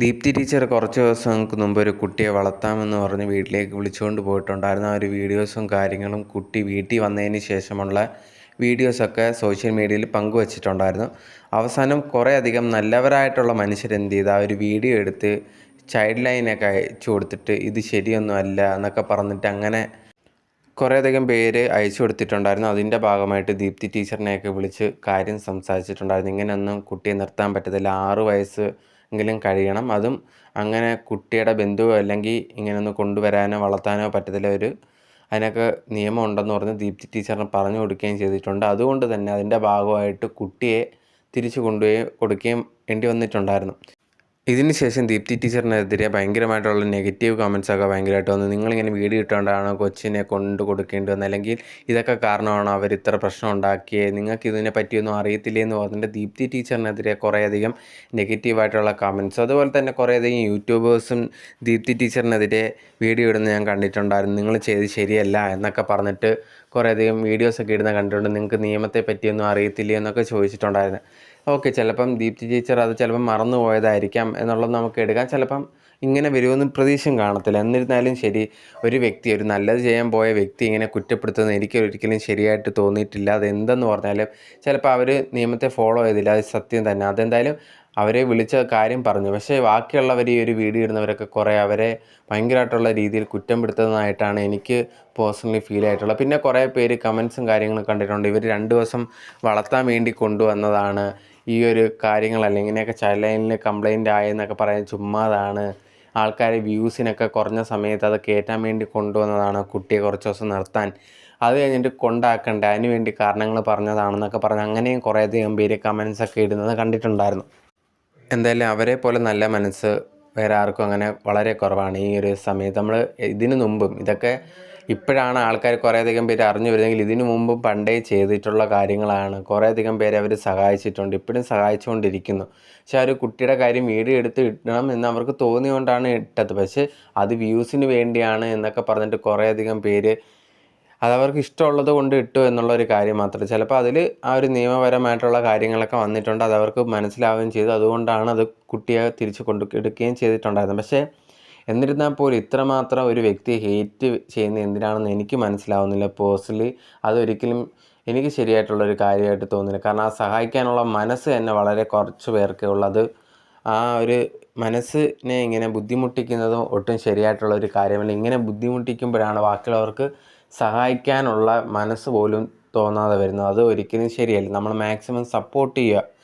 Deepthi teacher കുറച്ച് ദിവസങ്ങൾക്ക് മുമ്പ് ഒരു കുട്ടിയെ വളർത്താമെന്ന് പറഞ്ഞ് വീട്ടിലേക്ക് വിളിച്ചുകൊണ്ട് പോയിട്ടുണ്ടായിരുന്നു. ആ ഒരു വീഡിയോസും കാര്യങ്ങളും കുട്ടി വീട്ടിൽ വന്നതിന് ശേഷമുള്ള വീഡിയോസൊക്കെ സോഷ്യൽ മീഡിയയിൽ പങ്കുവച്ചിട്ടുണ്ടായിരുന്നു. അവസാനം കുറേയധികം നല്ലവരായിട്ടുള്ള മനുഷ്യരെന്ത് ചെയ്ത്? ആ ഒരു വീഡിയോ എടുത്ത് ചൈൽഡ് ലൈനൊക്കെ അയച്ചു കൊടുത്തിട്ട് ഇത് ശരിയൊന്നുമല്ല എന്നൊക്കെ പറഞ്ഞിട്ട് അങ്ങനെ കുറേയധികം പേര് അയച്ചു കൊടുത്തിട്ടുണ്ടായിരുന്നു. അതിന്റെ ഭാഗമായിട്ട് ദീപ്തി ടീച്ചറിനെയൊക്കെ വിളിച്ച് കാര്യം സംസാരിച്ചിട്ടുണ്ടായിരുന്നു. ഇങ്ങനെയൊന്നും കുട്ടിയെ നിർത്താൻ പറ്റത്തില്ല. ആറു വയസ്സ് എങ്കിലും കഴിയണം. അതും അങ്ങനെ കുട്ടിയുടെ ബന്ധുവോ അല്ലെങ്കിൽ ഇങ്ങനെയൊന്നും കൊണ്ടുവരാനോ വളർത്താനോ പറ്റത്തില്ല. ഒരു അതിനൊക്കെ നിയമം ഉണ്ടെന്ന് പറഞ്ഞ് ദീപ്തി ടീച്ചറിന് പറഞ്ഞു കൊടുക്കുകയും ചെയ്തിട്ടുണ്ട്. അതുകൊണ്ട് തന്നെ അതിന്റെ ഭാഗമായിട്ട് കുട്ടിയെ തിരിച്ചു കൊണ്ടുപോയി കൊടുക്കുകയും വേണ്ടി വന്നിട്ടുണ്ടായിരുന്നു. ഇതിന് ശേഷം ദീപ്തി ടീച്ചറിനെതിരെ ഭയങ്കരമായിട്ടുള്ള നെഗറ്റീവ് കമൻസ് ഒക്കെ ഭയങ്കരമായിട്ട് വന്നു. നിങ്ങളിങ്ങനെ വീഡിയോ ഇട്ടുകൊണ്ടാണോ കൊച്ചിനെ കൊണ്ട് കൊടുക്കേണ്ടി വന്നത് അല്ലെങ്കിൽ ഇതൊക്കെ കാരണമാണ് അവർ ഇത്ര പ്രശ്നം ഉണ്ടാക്കിയത് നിങ്ങൾക്ക് ഇതിനെ പറ്റിയൊന്നും അറിയത്തില്ലേ എന്ന് പറഞ്ഞിട്ട് ദീപ്തി ടീച്ചറിനെതിരെ കുറേയധികം നെഗറ്റീവായിട്ടുള്ള കമൻസ് അതുപോലെ തന്നെ കുറേയധികം യൂട്യൂബേഴ്സും ദീപ്തി ടീച്ചറിനെതിരെ വീഡിയോ ഇടുന്ന ഞാൻ കണ്ടിട്ടുണ്ടായിരുന്നു. നിങ്ങൾ ചെയ്ത് ശരിയല്ല എന്നൊക്കെ പറഞ്ഞിട്ട് കുറേയധികം വീഡിയോസൊക്കെ ഇടുന്ന കണ്ടിട്ടുണ്ട്. നിങ്ങൾക്ക് നിയമത്തെ പറ്റിയൊന്നും അറിയത്തില്ലേ എന്നൊക്കെ ചോദിച്ചിട്ടുണ്ടായിരുന്നു. ഓക്കെ ചിലപ്പം ദീപ്തി ടീച്ചർ അത് ചിലപ്പം മറന്നു പോയതായിരിക്കാം എന്നുള്ളത് നമുക്ക് എടുക്കാം. ചിലപ്പം ഇങ്ങനെ വരുമെന്ന് പ്രതീക്ഷയും കാണത്തില്ല. എന്നിരുന്നാലും ശരി ഒരു വ്യക്തി ഒരു നല്ലത് ചെയ്യാൻ പോയ വ്യക്തി ഇങ്ങനെ കുറ്റപ്പെടുത്തുന്നത് എനിക്ക് ഒരിക്കലും ശരിയായിട്ട് തോന്നിയിട്ടില്ല. അത് എന്തെന്ന് പറഞ്ഞാലും ചിലപ്പോൾ അവർ നിയമത്തെ ഫോളോ ചെയ്തില്ല. അത് സത്യം തന്നെ. അതെന്തായാലും അവരെ വിളിച്ച കാര്യം പറഞ്ഞു. പക്ഷേ ബാക്കിയുള്ളവർ ഈ ഒരു വീഡിയോ ഇടുന്നവരൊക്കെ കുറേ അവരെ ഭയങ്കരമായിട്ടുള്ള രീതിയിൽ കുറ്റം കുറ്റപ്പെടുത്തുന്നതായിട്ടാണ് എനിക്ക് പേഴ്സണലി ഫീൽ ആയിട്ടുള്ളത്. പിന്നെ കുറേ പേര് കമൻസും കാര്യങ്ങളും കണ്ടിട്ടുണ്ട്. ഇവർ രണ്ട് ദിവസം വളർത്താൻ വേണ്ടി കൊണ്ടുവന്നതാണ്. ഈ ഒരു കാര്യങ്ങളല്ല ഇങ്ങനെയൊക്കെ ചൈൽഡ് ലൈനിൽ കംപ്ലൈന്റ് ആയെന്നൊക്കെ പറയാൻ ചുമ്മാതാണ്. ആൾക്കാർ വ്യൂസിനൊക്കെ കുറഞ്ഞ സമയത്ത് അത് കയറ്റാൻ വേണ്ടി കൊണ്ടുവന്നതാണ് കുട്ടിയെ കുറച്ച് ദിവസം നിർത്താൻ. അത് കഴിഞ്ഞിട്ട് കൊണ്ടാക്കണ്ട? അതിന് വേണ്ടി കാരണങ്ങൾ പറഞ്ഞതാണെന്നൊക്കെ പറഞ്ഞ് അങ്ങനെയും കുറേയധികം പേര് കമൻസൊക്കെ ഇടുന്നത് കണ്ടിട്ടുണ്ടായിരുന്നു. എന്തായാലും അവരെ പോലെ നല്ല മനസ്സ് വേറെ ആർക്കും അങ്ങനെ വളരെ കുറവാണ്. ഈ ഒരു സമയത്ത് നമ്മൾ ഇതിനു മുമ്പും ഇതൊക്കെ ഇപ്പോഴാണ് ആൾക്കാർ കുറേയധികം പേര് അറിഞ്ഞു വരുന്നതെങ്കിൽ ഇതിനു മുമ്പും പണ്ടേ ചെയ്തിട്ടുള്ള കാര്യങ്ങളാണ്. കുറേയധികം പേരെ അവർ സഹായിച്ചിട്ടുണ്ട്. ഇപ്പോഴും സഹായിച്ചുകൊണ്ടിരിക്കുന്നു. പക്ഷേ ആ ഒരു കുട്ടിയുടെ കാര്യം വീട് എടുത്ത് ഇടണം എന്ന് അവർക്ക് തോന്നിയുകൊണ്ടാണ് ഇട്ടത്. പക്ഷേ അത് വ്യൂസിന് വേണ്ടിയാണ് എന്നൊക്കെ പറഞ്ഞിട്ട് കുറേയധികം പേര് അതവർക്ക് ഇഷ്ടമുള്ളത് കൊണ്ട് ഇട്ടു എന്നുള്ള ഒരു കാര്യം മാത്രം. ചിലപ്പോൾ അതിൽ ആ ഒരു നിയമപരമായിട്ടുള്ള കാര്യങ്ങളൊക്കെ വന്നിട്ടുണ്ട് അത് അവർക്ക് മനസ്സിലാവുകയും ചെയ്തു. അതുകൊണ്ടാണ് അത് കുട്ടിയെ തിരിച്ച് കൊണ്ടു എടുക്കുകയും ചെയ്തിട്ടുണ്ടായിരുന്നത്. പക്ഷേ എന്നിരുന്നാൽ പോലും ഇത്രമാത്രം ഒരു വ്യക്തി ഹേറ്റ് ചെയ്യുന്നത് എന്തിനാണെന്ന് എനിക്ക് മനസ്സിലാവുന്നില്ല. പേഴ്സണലി അതൊരിക്കലും എനിക്ക് ശരിയായിട്ടുള്ളൊരു കാര്യമായിട്ട് തോന്നുന്നില്ല. കാരണം ആ സഹായിക്കാനുള്ള മനസ്സ് തന്നെ വളരെ കുറച്ച് പേർക്കേ ഉള്ളത് ആ ഒരു മനസ്സിനെ ഇങ്ങനെ ബുദ്ധിമുട്ടിക്കുന്നതും ഒട്ടും ശരിയായിട്ടുള്ള ഒരു കാര്യമല്ല. ഇങ്ങനെ ബുദ്ധിമുട്ടിക്കുമ്പോഴാണ് ബാക്കിയുള്ളവർക്ക് സഹായിക്കാനുള്ള മനസ്സ് പോലും തോന്നാതെ വരുന്നത്. അത് ഒരിക്കലും ശരിയല്ല. നമ്മൾ മാക്സിമം സപ്പോർട്ട് ചെയ്യുക.